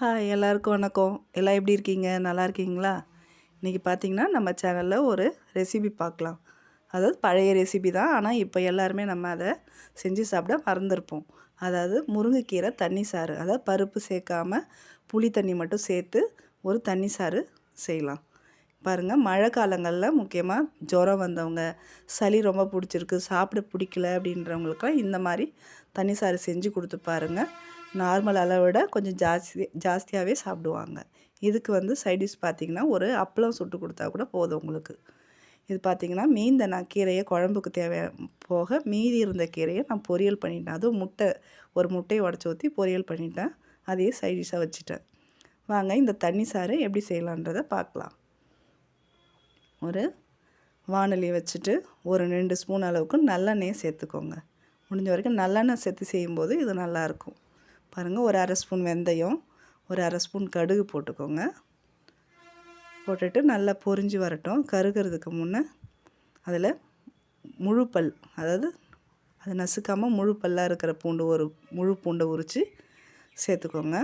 Hi எல்லாருக்கும் வணக்கம். எல்லாம் எப்படி இருக்கீங்க? நல்லா இருக்கீங்களா? இன்றைக்கி பார்த்தீங்கன்னா நம்ம சேனலில் ஒரு ரெசிபி பார்க்கலாம் அதாவது பழைய ரெசிபி தான். ஆனால் இப்போ எல்லாருமே நம்ம அதை செஞ்சு சாப்பிட மறந்துருப்போம். அதாவது முருங்கைக்கீரை தண்ணி சாறு. அதாவது பருப்பு சேர்க்காம புளி தண்ணி மட்டும் சேர்த்து ஒரு தண்ணி சாறு செய்யலாம். பாருங்கள் மழை காலங்களில் முக்கியமாக ஜுரம் வந்தவங்க சளி ரொம்ப பிடிச்சிருக்கு சாப்பிட பிடிக்கல அப்படின்றவங்களுக்கெல்லாம் இந்த மாதிரி தண்ணி சாறு செஞ்சு கொடுத்து பாருங்கள் நார்மல் அளவை விட கொஞ்சம் ஜாஸ்தி ஜாஸ்தியாகவே சாப்பிடுவாங்க. இதுக்கு வந்து சைடிஷ் பார்த்திங்கன்னா ஒரு அப்பளம் சுட்டு கொடுத்தா கூட போதும் உங்களுக்கு. இது பார்த்திங்கன்னா மீந்த நான் கீரையை குழம்புக்கு தேவையான போக மீதி இருந்த கீரையை நான் பொரியல் பண்ணிட்டேன். அதுவும் முட்டை ஒரு முட்டையை உடச்சி ஊற்றி பொரியல் பண்ணிட்டேன். அதையே சைடிஷாக வச்சுட்டேன். வாங்க இந்த தண்ணி சாறு எப்படி செய்யலான்றதை பார்க்கலாம். ஒரு வானொலி வச்சுட்டு ஒரு ரெண்டு ஸ்பூன் அளவுக்கு நல்லெண்ணெயை சேர்த்துக்கோங்க. முடிஞ்ச வரைக்கும் நல்லெண்ணெய் சேர்த்து செய்யும்போது இது நல்லாயிருக்கும் பாருங்கள் ஒரு அரை ஸ்பூன் வெந்தயம் ஒரு அரை ஸ்பூன் கடுகு போட்டுக்கோங்க. போட்டுட்டு நல்லா பொரிஞ்சு வரட்டும். கருகிறதுக்கு முன்னே அதில் முழு பல் அதாவது அது நசுக்காமல் முழு பல்லாக இருக்கிற பூண்டு ஒரு முழு பூண்டை உரித்து சேர்த்துக்கோங்க.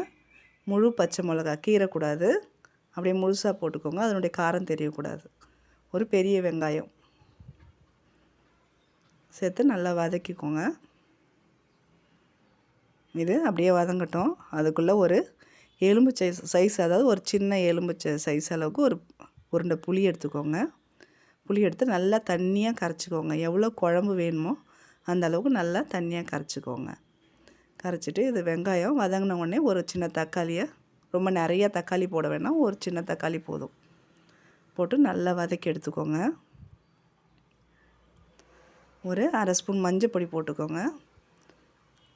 முழு பச்சை மிளகா கீரைக்கூடாது அப்படியே முழுசாக போட்டுக்கோங்க. அதனுடைய காரம் தெரியக்கூடாது. ஒரு பெரிய வெங்காயம். சேர்த்து நல்லா வதக்கிக்கோங்க. இது அப்படியே வதங்கட்டும். அதுக்குள்ளே ஒரு எலும்பு சைஸ் அதாவது ஒரு சின்ன எலும்பு சைஸ் அளவுக்கு ஒரு உருண்டை புளி எடுத்துக்கோங்க. புளி எடுத்து நல்லா தண்ணியாக கரைச்சிக்கோங்க. எவ்வளோ குழம்பு வேணுமோ அந்த அளவுக்கு நல்லா தண்ணியாக கரைச்சிக்கோங்க. கரைச்சிட்டு இது வெங்காயம் வதங்கின உடனே ஒரு சின்ன தக்காளியை ரொம்ப நிறைய தக்காளி போட வேணாம் ஒரு சின்ன தக்காளி போதும். போட்டு நல்லா வதக்கி எடுத்துக்கோங்க. ஒரு அரை ஸ்பூன் மஞ்சள் பொடி போட்டுக்கோங்க.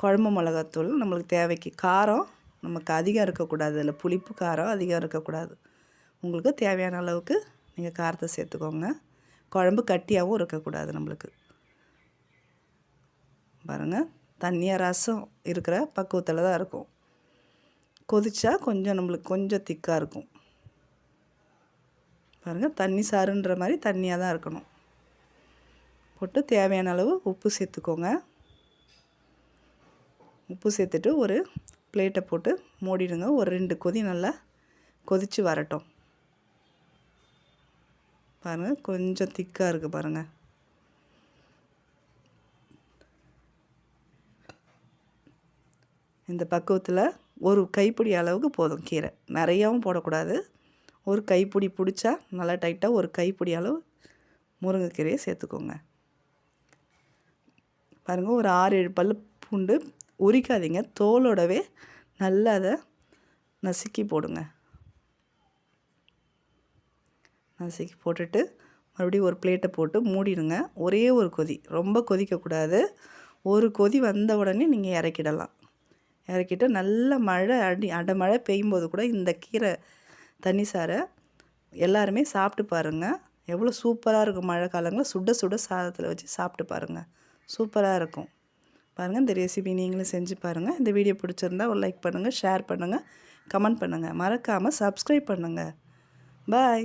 குழம்பு மிளகாத்தூள் நம்மளுக்கு தேவைக்கு காரம் நமக்கு அதிகம் இருக்கக்கூடாது. அதில் புளிப்பு காரம் அதிகம் இருக்கக்கூடாது. உங்களுக்கு தேவையான அளவுக்கு நீங்கள் காரத்தை சேர்த்துக்கோங்க. குழம்பு கட்டியாகவும் இருக்கக்கூடாது நம்மளுக்கு. பாருங்கள் தண்ணியாக ரசம் இருக்கிற பக்குவத்தில் தான் இருக்கும். கொதிச்சா கொஞ்சம் நம்மளுக்கு கொஞ்சம் திக்காக இருக்கும். பாருங்கள் தண்ணி சாருன்ற மாதிரி தண்ணியாக தான் இருக்கணும். போட்டு தேவையான அளவு உப்பு சேர்த்துக்கோங்க. உப்பு சேர்த்துட்டு ஒரு பிளேட்டை போட்டு மூடிடுங்க. ஒரு ரெண்டு கொதி நல்லா கொதித்து வரட்டும். பாருங்கள் கொஞ்சம் திக்காக இருக்குது பாருங்கள் இந்த பக்குவத்தில் ஒரு கைப்பிடி அளவுக்கு போதும் கீரை. நிறையாவும் போடக்கூடாது. ஒரு கைப்பிடி பிடிச்சா நல்லா டைட்டாக ஒரு கைப்பிடி அளவு முருங்கைக்கீரையை சேர்த்துக்கோங்க. பாருங்கள் ஒரு ஆறு ஏழு பல் பூண்டு உரிக்காதீங்க. தோலோடவே நல்லா அதை நசுக்கி போடுங்க. நசுக்கி போட்டுட்டு மறுபடியும் ஒரு பிளேட்டை போட்டு மூடிடுங்க. ஒரே ஒரு கொதி. ரொம்ப கொதிக்கக்கூடாது. ஒரு கொதி வந்த உடனே நீங்கள் இறக்கிடலாம். இறக்கிட்டு நல்ல மழை அடி அடமழை பெய்யும்போது கூட இந்த கீரை தண்ணி சாரை எல்லாருமே சாப்பிட்டு பாருங்கள் எவ்வளோ சூப்பராக இருக்கும் மழை காலங்களில். சுட சுட சாதத்தில் வச்சு சாப்பிட்டு பாருங்கள் சூப்பராக இருக்கும். பாருங்கள் இந்த ரெசிபி நீங்களும் செஞ்சு பாருங்கள் இந்த வீடியோ பிடிச்சிருந்தா ஒரு லைக் பண்ணுங்கள் ஷேர் பண்ணுங்கள் கமெண்ட் பண்ணுங்கள் மறக்காமல் சப்ஸ்கிரைப் பண்ணுங்கள் பாய்